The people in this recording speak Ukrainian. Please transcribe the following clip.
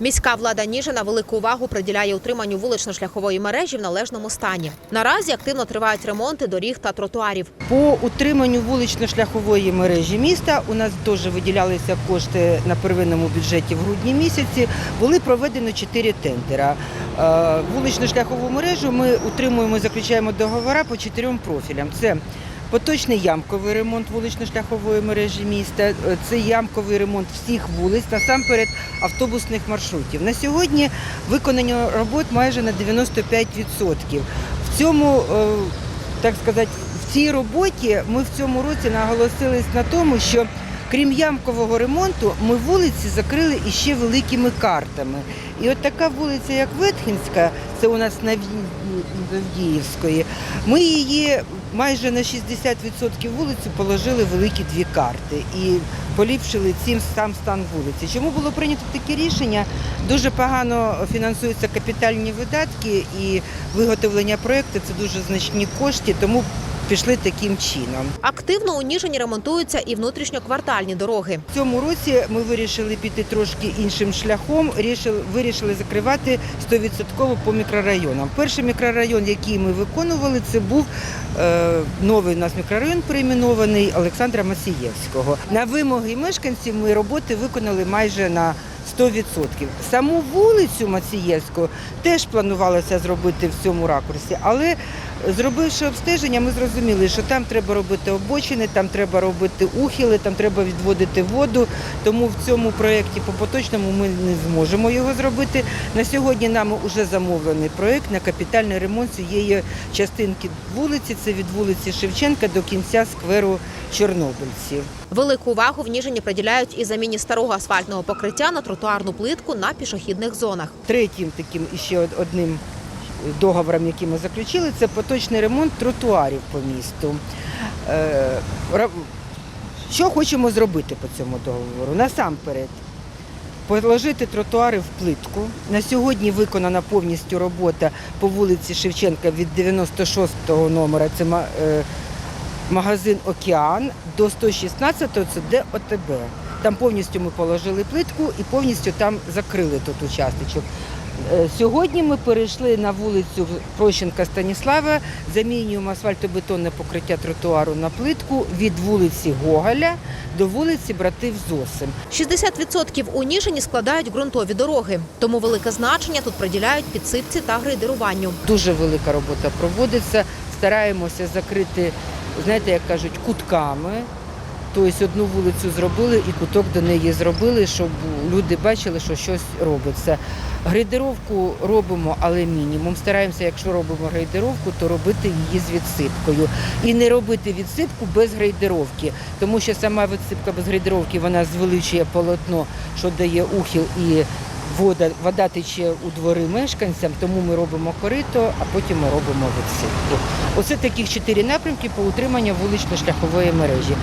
Міська влада Ніжина велику увагу приділяє утриманню вулично-шляхової мережі в належному стані. Наразі активно тривають ремонти доріг та тротуарів. По утриманню вулично-шляхової мережі міста у нас теж виділялися кошти на первинному бюджеті в грудні місяці. Були проведено чотири тендера. Е, Вулично-шляхову мережу ми утримуємо, заключаємо договори по чотирьом профілям. Це Поточний ямковий ремонт вулично-шляхової мережі міста, е, це ямковий ремонт всіх вулиць, насамперед автобусних маршрутів. На сьогодні виконано робот майже на 95%. В цьому, е, так сказати, в цій роботі ми в цьому році наголосились на тому, що крім ямкового ремонту, ми вулиці закрили іще великими картами. І от така вулиця, як Ветхінська, це у нас на Авдіївської, ми її майже на 60% вулиці положили великі дві карти і поліпшили цим сам стан вулиці. Чому було прийнято таке рішення? Дуже погано фінансуються капітальні видатки і виготовлення проєкту це дуже значні кошти, тому пішли таким чином. Активно у Ніжині ремонтуються і внутрішньоквартальні дороги. В цьому році ми вирішили піти трошки іншим шляхом. Рішили, вирішили закривати 100% по мікрорайонам. Перший мікрорайон, який ми виконували, це був е, новий у нас мікрорайон перейменований Олександра Масієвського. На вимоги мешканців ми роботи виконали майже на 100%. Саму вулицю Мацієвську теж планувалося зробити в цьому ракурсі, але зробивши обстеження, ми зрозуміли, що там треба робити обочини, там треба робити ухили, там треба відводити воду. Тому в цьому проєкті по поточному ми не зможемо його зробити. На сьогодні нам вже замовлений проєкт на капітальний ремонт цієї частинки вулиці. Це від вулиці Шевченка до кінця скверу Чорнобильців. Велику увагу в Ніжині приділяють і заміні старого асфальтного покриття на тротуарну плитку на пішохідних зонах. Третім таким іще одним договором, який ми заключили, це поточний ремонт тротуарів по місту. Е, Що хочемо зробити по цьому договору? Насамперед, положити тротуари в плитку. На сьогодні виконана повністю робота по вулиці Шевченка від 96-го номера. Це е, магазин Океан до 116-го це ДОТБ. Там повністю ми положили плитку і повністю там закрили тут участочок. Е, Сьогодні ми перейшли на вулицю Прощенка Станіслава, замінюємо асфальтобетонне покриття тротуару на плитку від вулиці Гоголя до вулиці Братив Зосим. 60% у Ніжині складають ґрунтові дороги, тому велике значення тут приділяють підсипці та грейдеруванню. Дуже велика робота проводиться. Стараємося закрити, знаєте, як кажуть, кутками. Тобто одну вулицю зробили і куток до неї зробили, щоб люди бачили, що щось робиться. Грейдеровку робимо, але мінімум. Стараємося, якщо робимо грейдеровку, то робити її з відсипкою. І не робити відсипку без грейдеровки, тому що сама відсипка без грейдеровки вона звеличує полотно, що дає ухил і вода, вода тече у двори мешканцям, тому ми робимо корито, а потім ми робимо відсипку. Оце таких чотири напрямки по утриманню вулично-шляхової мережі.